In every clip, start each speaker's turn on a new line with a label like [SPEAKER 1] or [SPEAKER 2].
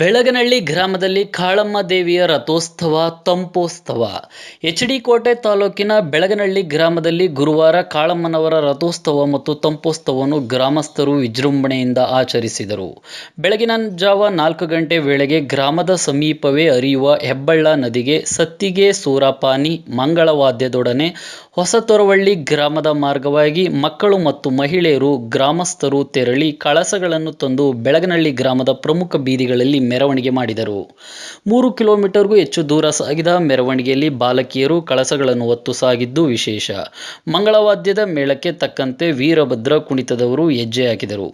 [SPEAKER 1] ಬೆಳಗನಹಳ್ಳಿ ಗ್ರಾಮದಲ್ಲಿ ಕಾಳಮ್ಮ ದೇವಿಯ ರಥೋತ್ಸವ ತಂಪೋತ್ಸವ. ಎಚ್ ಡಿ ಕೋಟೆ ತಾಲೂಕಿನ ಬೆಳಗನಹಳ್ಳಿ ಗ್ರಾಮದಲ್ಲಿ ಗುರುವಾರ ಕಾಳಮ್ಮನವರ ರಥೋತ್ಸವ ಮತ್ತು ತಂಪೋತ್ಸವವನ್ನು ಗ್ರಾಮಸ್ಥರು ವಿಜೃಂಭಣೆಯಿಂದ ಆಚರಿಸಿದರು. ಬೆಳಗಿನ ಜಾವ ನಾಲ್ಕು ಗಂಟೆ ವೇಳೆಗೆ ಗ್ರಾಮದ ಸಮೀಪವೇ ಹರಿಯುವ ಹೆಬ್ಬಳ್ಳ ನದಿಗೆ ಸತ್ತಿಗೆ ಸೂರಪಾನಿ ಮಂಗಳವಾದ್ಯದೊಡನೆ ಹೊಸತೊರವಳ್ಳಿ ಗ್ರಾಮದ ಮಾರ್ಗವಾಗಿ ಮಕ್ಕಳು ಮತ್ತು ಮಹಿಳೆಯರು ಗ್ರಾಮಸ್ಥರು ತೆರಳಿ ಕಳಸಗಳನ್ನು ತಂದು ಬೆಳಗನಹಳ್ಳಿ ಗ್ರಾಮದ ಪ್ರಮುಖ ಬೀದಿಗಳಲ್ಲಿ ಮೆರವಣಿಗೆ ಮಾಡಿದರು. ಮೂರು ಕಿಲೋಮೀಟರ್ಗೂ ಹೆಚ್ಚು ದೂರ ಸಾಗಿದ ಮೆರವಣಿಗೆಯಲ್ಲಿ ಬಾಲಕಿಯರು ಕಳಸಗಳನ್ನು ಹೊತ್ತು ಸಾಗಿದ್ದು ವಿಶೇಷ. ಮಂಗಳವಾದ್ಯದ ಮೇಳಕ್ಕೆ ತಕ್ಕಂತೆ ವೀರಭದ್ರ ಕುಣಿತದವರು ಹೆಜ್ಜೆ ಹಾಕಿದರು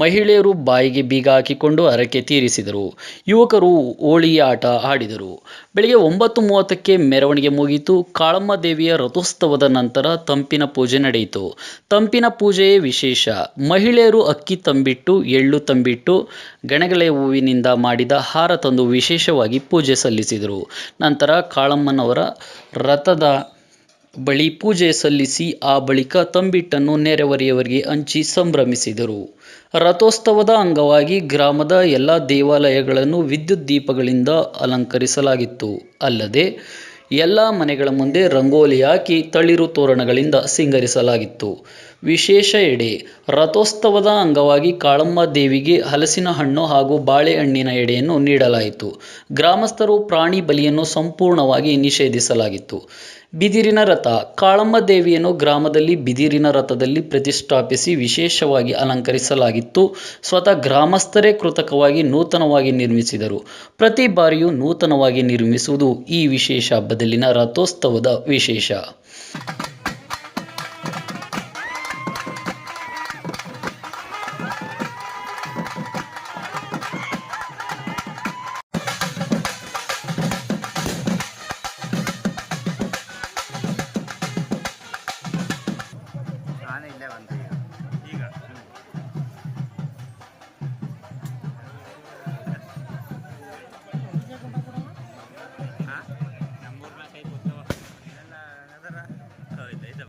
[SPEAKER 1] ಮಹಿಳೆಯರು ಬಾಯಿಗೆ ಬೀಗ ಹಾಕಿಕೊಂಡು ಹರಕೆ ತೀರಿಸಿದರು. ಯುವಕರು ಹೋಳಿ ಆಟ ಆಡಿದರು. ಬೆಳಗ್ಗೆ ಒಂಬತ್ತು ಮೂವತ್ತಕ್ಕೆ ಮೆರವಣಿಗೆ ಮುಗಿಯಿತು. ಕಾಳಮ್ಮ ದೇವಿಯ ರಥೋತ್ಸವದ ನಂತರ ತಂಪಿನ ಪೂಜೆ ನಡೆಯಿತು. ತಂಪಿನ ಪೂಜೆಯೇ ವಿಶೇಷ. ಮಹಿಳೆಯರು ಅಕ್ಕಿ ತಂಬಿಟ್ಟು, ಎಳ್ಳು ತಂಬಿಟ್ಟು, ಗಣಗಲೆ ಹೂವಿನಿಂದ ಮಾಡಿದ ಹಾರ ತಂದು ವಿಶೇಷವಾಗಿ ಪೂಜೆ ಸಲ್ಲಿಸಿದರು. ನಂತರ ಕಾಳಮ್ಮನವರ ರಥದ ಬಳಿ ಪೂಜೆ ಸಲ್ಲಿಸಿ ಆ ಬಳಿಕ ತಂಬಿಟ್ಟನ್ನು ನೆರೆಹೊರೆಯವರಿಗೆ ಹಂಚಿ ಸಂಭ್ರಮಿಸಿದರು. ರಥೋತ್ಸವದ ಅಂಗವಾಗಿ ಗ್ರಾಮದ ಎಲ್ಲ ದೇವಾಲಯಗಳನ್ನು ವಿದ್ಯುತ್ ದೀಪಗಳಿಂದ ಅಲಂಕರಿಸಲಾಗಿತ್ತು. ಅಲ್ಲದೆ ಎಲ್ಲ ಮನೆಗಳ ಮುಂದೆ ರಂಗೋಲಿ ಹಾಕಿ ತಳಿರು ತೋರಣಗಳಿಂದ ಸಿಂಗರಿಸಲಾಗಿತ್ತು. ವಿಶೇಷ ಎಡೆ, ರಥೋತ್ಸವದ ಅಂಗವಾಗಿ ಕಾಳಮ್ಮ ದೇವಿಗೆ ಹಲಸಿನ ಹಣ್ಣು ಹಾಗೂ ಬಾಳೆಹಣ್ಣಿನ ಎಡೆಯನ್ನು ನೀಡಲಾಯಿತು. ಗ್ರಾಮಸ್ಥರು ಪ್ರಾಣಿ ಬಲಿಯನ್ನು ಸಂಪೂರ್ಣವಾಗಿ ನಿಷೇಧಿಸಲಾಗಿತ್ತು. ಬಿದಿರಿನ ರಥ. ಕಾಳಮ್ಮ ದೇವಿಯನ್ನು ಗ್ರಾಮದಲ್ಲಿ ಬಿದಿರಿನ ರಥದಲ್ಲಿ ಪ್ರತಿಷ್ಠಾಪಿಸಿ ವಿಶೇಷವಾಗಿ ಅಲಂಕರಿಸಲಾಗಿತ್ತು. ಸ್ವತಃ ಗ್ರಾಮಸ್ಥರೇ ಕೃತಕವಾಗಿ ನೂತನವಾಗಿ ನಿರ್ಮಿಸಿದರು. ಪ್ರತಿ ಬಾರಿಯೂ ನೂತನವಾಗಿ ನಿರ್ಮಿಸುವುದು ಈ ವಿಶೇಷ ಹಬ್ಬದಲ್ಲಿನ ರಥೋತ್ಸವದ ವಿಶೇಷ. y levante.